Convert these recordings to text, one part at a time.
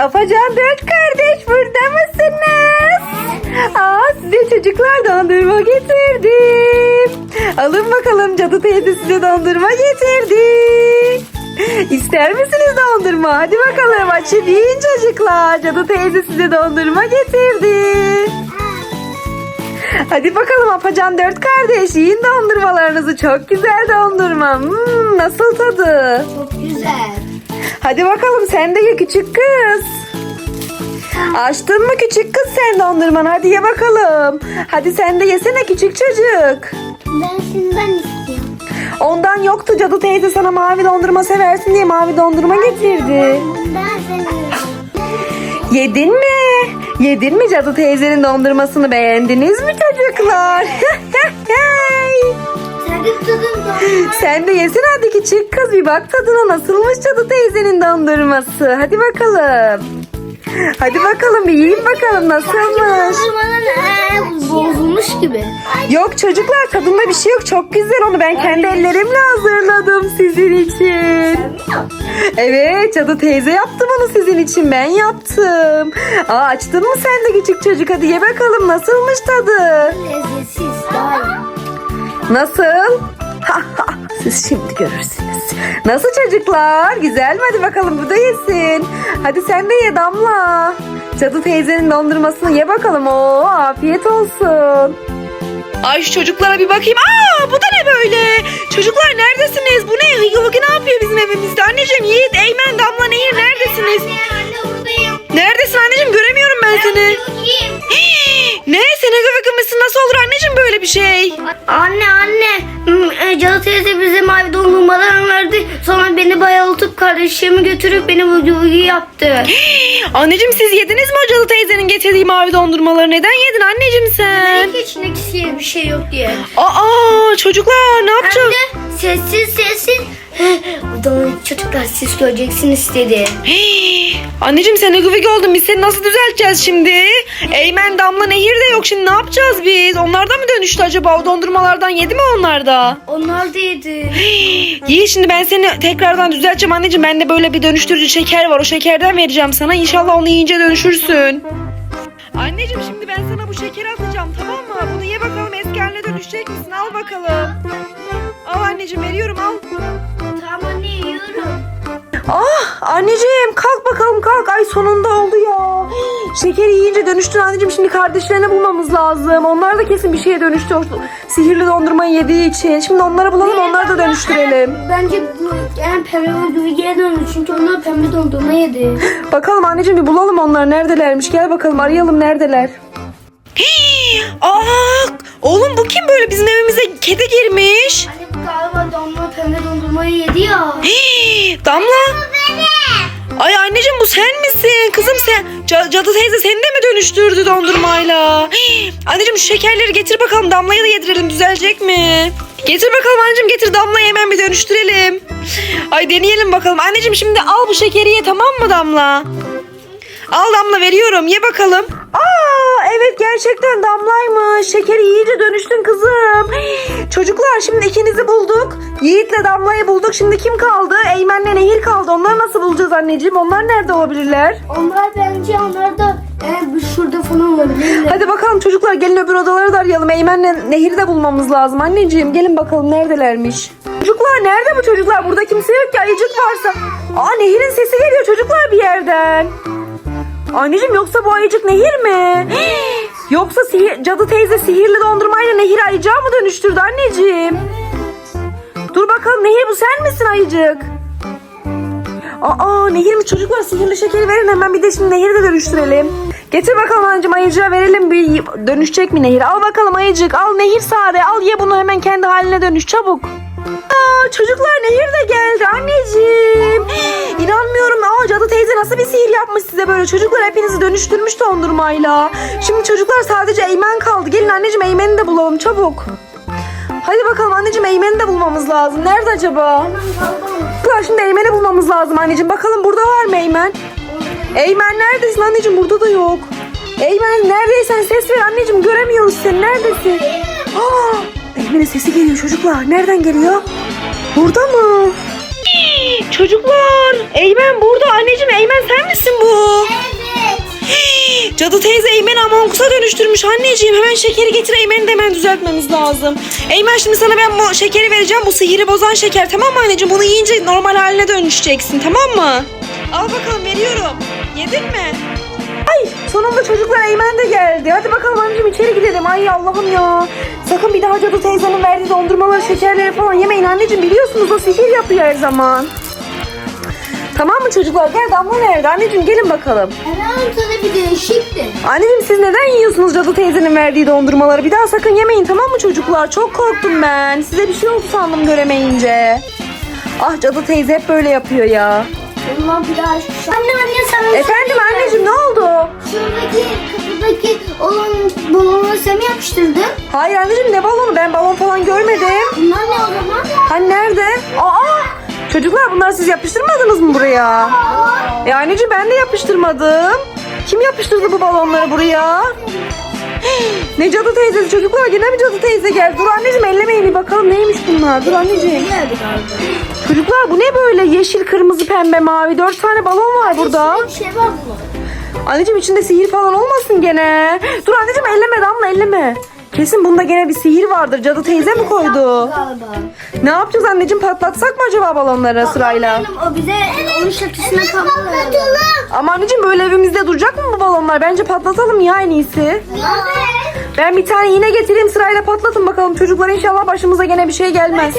Afacan dört kardeş burada mısınız? Aa size çocuklar dondurma getirdim. Alın bakalım cadı teyze size dondurma getirdi. İster misiniz dondurma? Hadi bakalım açın yiyin çocuklar. Cadı teyze size dondurma getirdi. Hadi bakalım Apacan dört kardeş yiyin dondurmalarınızı. Çok güzel dondurma. Hmm, nasıl tadı? Çok güzel. Hadi bakalım sen de ye küçük kız. Açtın mı küçük kız sen dondurmanı? Hadi ye bakalım. Hadi sen de yesene küçük çocuk. Ben şundan istiyorum. Ondan yoktu cadı teyze sana mavi dondurma seversin diye mavi dondurma getirdi. Ben seviyorum. Yedin mi? Yedin mi cadı teyzenin dondurmasını beğendiniz mi çocuklar? Sen de yesene hadi küçük kız bir bak tadına nasılmış cadı teyzenin dondurması. Hadi bakalım. Hadi bakalım bir yiyin bakalım nasılmış. Dondurmanın bozulmuş gibi. Yok çocuklar tadında bir şey yok çok güzel onu ben kendi ellerimle hazırladım sizin için. Evet cadı teyze yaptı bunu sizin için ben yaptım. Aa açtın mı sen de küçük çocuk hadi ye bakalım nasılmış tadı. Lezzetsiz. Nasıl? Siz şimdi görürsünüz. Nasıl çocuklar? Güzel mi? Hadi bakalım bu da yesin. Hadi sen de ye Damla. Cadı teyzenin dondurmasını ye bakalım. Oo, afiyet olsun. Ay şu çocuklara bir bakayım. Aa bu da ne böyle? Çocuklar neredesiniz? Bu ne? Hıgı Hıgı ne yapıyor bizim evimizde? Anneciğim Yiğit, Eymen, Damla, Nehir neredesiniz? Anne, anne buradayım. Neredesin anneciğim? Göremiyorum ben seni. Bakayım. ne? Sen Hıgı Hıgı mısın? Nasıl olur anneciğim böyle bir şey? Anne anne E, Cadı teyze bize mavi dondurmalar verdi. Sonra beni bayıltıp kardeşimi götürüp beni vıcı yaptı. Anneciğim siz yediniz mi o cadı teyzenin getirdiği mavi dondurmaları? Neden yedin anneciğim sen? Belki içindeki bir şey yok diye. Aa çocuklar ne Hem yapacağız? de sessiz sessiz. O da çocuklar siz göreceksiniz dedi. Anneciğim sen ne oldun biz seni nasıl düzelteceğiz şimdi? Eymen, Damla, Nehir de yok şimdi ne yapacağız biz? Onlar da mı dönüştü acaba? O dondurmalardan yedi mi onlar da? Onlar da yedi. İyi şimdi ben seni tekrardan düzelteceğim anneciğim. Bende böyle bir dönüştürücü şeker var. O şekerden vereceğim sana. İnşallah onu yiyince dönüşürsün. Anneciğim şimdi ben sana bu şekeri atacağım tamam mı? Bunu ye bakalım eski haline dönüşecek misin? Al bakalım. Al anneciğim veriyorum al. Tamam anne yiyorum. Ah anneciğim kalk bakalım kalk. Ay sonunda oldu ya. Şekeri yiyince dönüştün anneciğim. Şimdi kardeşlerini bulmamız lazım. Onlar da kesin bir şeye dönüştü. O sihirli dondurmayı yediği için. Şimdi onları bulalım onları da dönüştürelim. Bence bu yani pembe geri döndü çünkü onlar pembe dondurma yedi. Bakalım anneciğim bir bulalım onlar neredelermiş. Gel bakalım arayalım neredeler. Aa, oğlum bu kim böyle bizim evimize kedi girmiş? Anne bu galiba damla pembe dondurmayı yedi ya. Damla. Ay anneciğim bu sen misin? Kızım sen Ca- cadı teyze seni de mi dönüştürdü dondurmayla? Hii, anneciğim şu şekerleri getir bakalım Damla'ya da yedirelim düzelecek mi? Getir bakalım anneciğim getir Damla'yı hemen bir dönüştürelim. Ay deneyelim bakalım. Anneciğim şimdi al bu şekeri ye tamam mı Damla? Al Damla veriyorum ye bakalım. Evet gerçekten Damla'ymış. Şekeri yiyince dönüştün kızım. Çocuklar şimdi ikinizi bulduk. Yiğit'le Damla'yı bulduk. Şimdi kim kaldı? Eymen'le Nehir kaldı. Onları nasıl bulacağız anneciğim? Onlar nerede olabilirler? Onlar bence onlar da e, şurada falan olabilirler. Hadi bakalım çocuklar gelin öbür odaları da arayalım. Eymen'le Nehir'i de bulmamız lazım. Anneciğim gelin bakalım neredelermiş. Çocuklar nerede bu çocuklar? Burada kimse yok ki ayıcık varsa. Aa Nehir'in sesi geliyor çocuklar bir yerden. Anneciğim yoksa bu ayıcık Nehir mi? yoksa sihir, cadı teyze sihirli dondurmayla Nehir ayıcağı mı dönüştürdü anneciğim? Dur bakalım Nehir bu sen misin ayıcık? Aa Nehir mi çocuklar sihirli şekeri verin hemen bir de şimdi Nehir'i de dönüştürelim. Getir bakalım anneciğim ayıcığa verelim bir dönüşecek mi Nehir? Al bakalım ayıcık al Nehir sare al ye bunu hemen kendi haline dönüş çabuk. Çocuklar Nehir de geldi anneciğim. İnanmıyorum. Aa, cadı teyze nasıl bir sihir yapmış size böyle. Çocuklar hepinizi dönüştürmüş dondurmayla. Şimdi çocuklar sadece Eymen kaldı. Gelin anneciğim Eymen'i de bulalım çabuk. Hadi bakalım anneciğim Eymen'i de bulmamız lazım. Nerede acaba? Çocuklar şimdi Eymen'i bulmamız lazım anneciğim. Bakalım burada var mı Eymen? Eymen neredesin anneciğim? Burada da yok. Eymen neredeysen ses ver anneciğim. Göremiyoruz seni. Neredesin? Aa, Eymen'in sesi geliyor çocuklar. Nereden geliyor? Burada mı? Çocuklar. Eymen burada. Anneciğim Eymen sen misin bu? Evet. Cadı teyze Eymen Amonkuş'a dönüştürmüş anneciğim. Hemen şekeri getir Eymen'i de hemen düzeltmemiz lazım. Eymen şimdi sana ben bu şekeri vereceğim. Bu sihiri bozan şeker tamam mı anneciğim? Bunu yiyince normal haline dönüşeceksin tamam mı? Al bakalım veriyorum. Yedin mi? Ay sonunda çocuklar Eymen de geldi. Hadi bakalım anneciğim içeri gidelim. Ay Allah'ım ya. Sakın bir daha Cadı teyzenin verdiği dondurmaları, şekerleri falan yemeyin anneciğim. Biliyorsunuz o sihir yapıyor her zaman. Tamam mı çocuklar? Gel Damla nerede? Anneciğim gelin bakalım. Efendim sana bir değişikti. Anneciğim siz neden yiyorsunuz Cadı teyzenin verdiği dondurmaları? Bir daha sakın yemeyin tamam mı çocuklar? Çok korktum ben. Size bir şey oldu sandım göremeyince. Ah Cadı teyze hep böyle yapıyor ya. Bundan bir daha Anne anne sana Efendim anneciğim ne oldu? Şuradaki kapıdaki olan balonu sen mi yapıştırdın? Hayır anneciğim ne balonu? Ben balon falan görmedim. Bunlar ne o zaman? Hani nerede? Aa! Çocuklar bunlar siz yapıştırmadınız mı buraya? E anneciğim ben de yapıştırmadım. Kim yapıştırdı bu balonları buraya? Ne cadı teyzesi çocuklar yine mi cadı teyze geldi? Dur anneciğim ellemeyin bir bakalım neymiş bunlar. Dur anneciğim. Çocuklar bu ne böyle yeşil, kırmızı, pembe, mavi dört tane balon var burada. Bir şey var mı? Anneciğim içinde sihir falan olmasın gene. Dur anneciğim elleme Damla elleme. Kesin bunda gene bir sihir vardır. Cadı teyze mi koydu? Galiba. Ne yapacağız anneciğim patlatsak mı acaba balonları sırayla? O bize onun şakasına kapatalım. Ama anneciğim böyle evimizde duracak mı bu balonlar? Bence patlatalım ya en iyisi. Ben bir tane iğne getireyim sırayla patlatın bakalım. Çocuklar inşallah başımıza gene bir şey gelmez.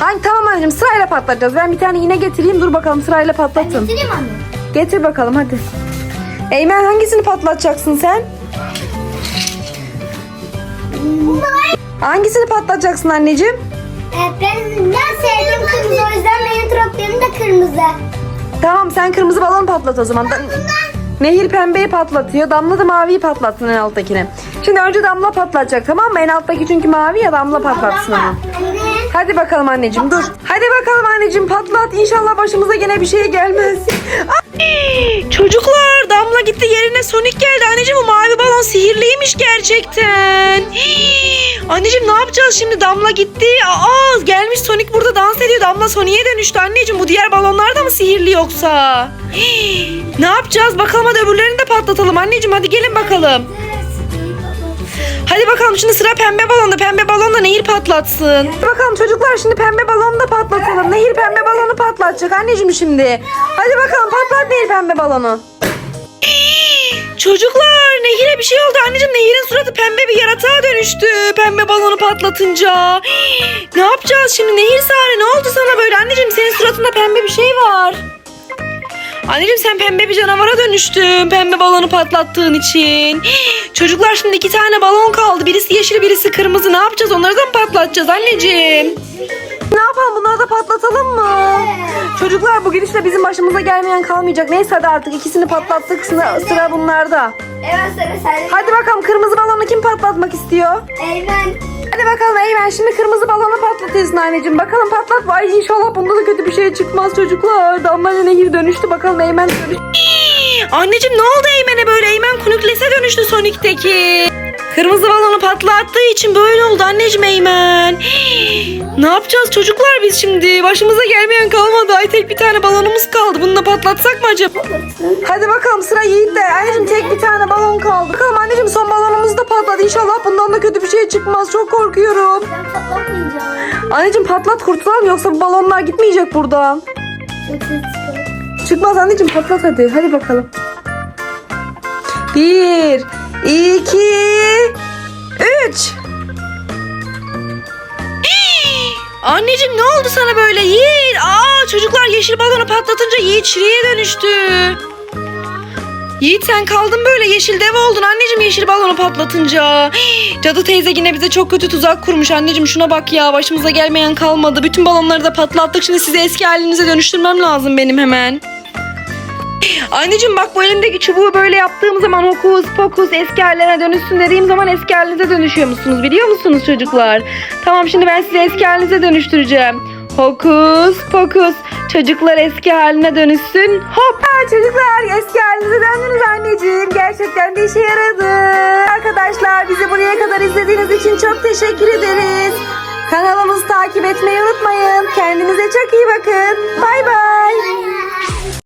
Hangi tamam anneciğim sırayla patlatacağız. Ben bir tane iğne getireyim dur bakalım sırayla patlatın. Getireyim anne. Getir bakalım hadi. Eymen hangisini patlatacaksın sen? Hangisini patlatacaksın anneciğim? Ben, ben sevdiğim kırmızı o yüzden benim troplarım da kırmızı. Tamam sen kırmızı balon patlat o zaman. Da- Nehir pembeyi patlatıyor. Damla da maviyi patlatsın en alttakini. Şimdi önce damla patlatacak tamam mı? En alttaki çünkü mavi ya damla patlatsın onu. Anne. Hadi bakalım anneciğim dur. Hadi bakalım anneciğim patlat. İnşallah başımıza gene bir şey gelmez. Çocuklar Damla gitti yerine Sonic geldi. Anneciğim bu mavi balon sihirliymiş gerçekten. Anneciğim ne yapacağız şimdi? Damla gitti. Aa gelmiş Sonic burada dans ediyor. Damla Sonic'e dönüştü anneciğim. Bu diğer balonlar da mı sihirli yoksa? Ne yapacağız? Bakalım hadi öbürlerini de patlatalım anneciğim. Hadi gelin bakalım. Hadi bakalım şimdi sıra pembe balonda. Pembe balon da Nehir patlatsın. Hadi bakalım çocuklar şimdi pembe balonu da patlatalım. Nehir pembe balonu patlatacak anneciğim şimdi. Hadi bakalım patlat Nehir pembe balonu. Çocuklar Nehir'e bir şey oldu. Anneciğim Nehir'in suratı pembe bir yaratığa dönüştü. Pembe balonu patlatınca. Ne yapacağız şimdi Nehir Sare ne oldu sana böyle? Anneciğim senin suratında pembe bir şey var. Anneciğim sen pembe bir canavara dönüştün pembe balonu patlattığın için. Çocuklar şimdi iki tane balon kaldı. Birisi yeşil birisi kırmızı. Ne yapacağız? Onları da mı patlatacağız anneciğim? Ne yapalım bunları da patlatalım mı? Çocuklar bu gidişle bizim başımıza gelmeyen kalmayacak. Neyse hadi artık ikisini patlattık sıra, sıra bunlarda. Evet sıra sende. Hadi bakalım kırmızı balonu kim patlatmak istiyor? Eymen. Hadi bakalım Eymen şimdi kırmızı balonu patlatıyorsun anneciğim. Bakalım patlat. Ay inşallah bunda da kötü bir şey çıkmaz çocuklar. Damla Nehir dönüştü. Bakalım Eymen dönüştü. Anneciğim ne oldu Eymen'e böyle? Eymen Kunukles'e dönüştü Sonic'teki. Kırmızı balonu patlattığı için böyle oldu anneciğim Eymen. Ne yapacağız çocuklar biz şimdi? Başımıza gelmeyen kalmadı. Ay tek bir tane balonumuz kaldı. Bunu da patlatsak mı acaba? Hadi bakalım sıra Yiğit'te. Anneciğim tek bir tane balon kaldı. Bakalım anneciğim son balonumuz da patladı. İnşallah bundan da kötü bir şey çıkmaz. Çok korkuyorum. Ben patlatmayacağım. Anneciğim patlat kurtulalım yoksa bu balonlar gitmeyecek buradan. Çıkmaz anneciğim patlat hadi. Hadi bakalım. Bir, iki, üç. Anneciğim ne oldu sana böyle Yiğit? Aa çocuklar yeşil balonu patlatınca Yiğit şiriye dönüştü. Yiğit sen kaldın böyle yeşil dev oldun anneciğim yeşil balonu patlatınca. Cadı teyze yine bize çok kötü tuzak kurmuş anneciğim şuna bak ya başımıza gelmeyen kalmadı. Bütün balonları da patlattık şimdi sizi eski halinize dönüştürmem lazım benim hemen. Anneciğim bak bu elimdeki çubuğu böyle yaptığım zaman hokus pokus eski hallerine dönüşsün dediğim zaman eski halinize dönüşüyor musunuz biliyor musunuz çocuklar? Tamam şimdi ben sizi eski halinize dönüştüreceğim. Hokus pokus çocuklar eski haline dönüşsün. Hop. Ha, çocuklar eski halinize döndünüz anneciğim. Gerçekten de işe yaradı. Arkadaşlar bizi buraya kadar izlediğiniz için çok teşekkür ederiz. Kanalımızı takip etmeyi unutmayın. Kendinize çok iyi bakın. Bay bay.